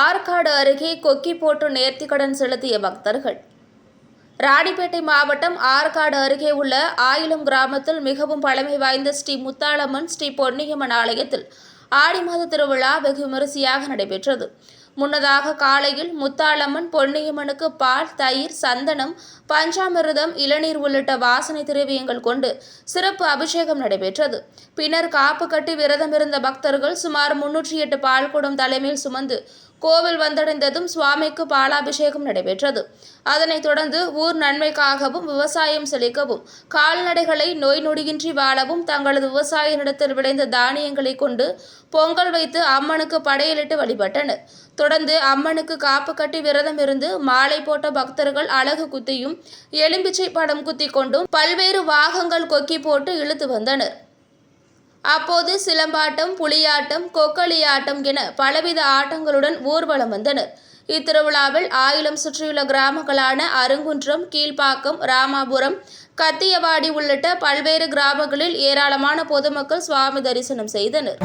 ஆற்காடு அருகே கொக்கி போட்டு நேர்த்திக்கடன் செலுத்திய பக்தர்கள். ராணிப்பேட்டை மாவட்டம் ஆற்காடு அருகே உள்ள ஆயிலம் கிராமத்தில் மிகவும் பழமை வாய்ந்த ஸ்ரீ முத்தாளம்மன் ஸ்ரீ பொன்னியம்மன் ஆலயத்தில் ஆடி மாத திருவிழா வெகு விமரிசையாக நடைபெற்றது. முன்னதாக காலையில் முத்தாளம்மன் பொன்னியம்மனுக்கு பால் தயிர் சந்தனம் பஞ்சாமிரதம் இளநீர் உள்ளிட்ட வாசனை திரவியங்கள் கொண்டு சிறப்பு அபிஷேகம் நடைபெற்றது. பின்னர் காப்பு கட்டி விரதமிருந்த பக்தர்கள் சுமார் முன்னூற்றி எட்டு பால்குடம் தலைமையில் சுமந்து கோவில் வந்தடைந்ததும் சுவாமிக்கு பாலாபிஷேகம் நடைபெற்றது. அதனைத் தொடர்ந்து ஊர் நன்மைக்காகவும் விவசாயம் செழிக்கவும் கால்நடைகளை நோய் நொடியின்றி வாழவும் தங்களது விவசாய நிலத்தில் விளைந்த தானியங்களை கொண்டு பொங்கல் வைத்து அம்மனுக்கு படையலிட்டு வழிபட்டனர். தொடர்ந்து அம்மனுக்கு காப்பு கட்டி விரதம் இருந்து மாலை போட்ட பக்தர்கள் அழகு குத்தியும் எலும்பிச்சை படம் குத்தி கொண்டும் பல்வேறு வாகங்கள் கொக்கி போட்டு இழுத்து வந்தனர். அப்போது சிலம்பாட்டம் புலியாட்டம் கொக்களியாட்டம் என பலவித ஆட்டங்களுடன் ஊர்வலம் வந்தனர். இத்திருவிழாவில் ஆயிலம் சுற்றியுள்ள கிராமங்களான அருங்குன்றம் கீழ்ப்பாக்கம் ராமாபுரம் கத்தியவாடி உள்ளிட்ட பல்வேறு கிராமங்களில் ஏராளமான பொதுமக்கள் சுவாமி தரிசனம் செய்தனர்.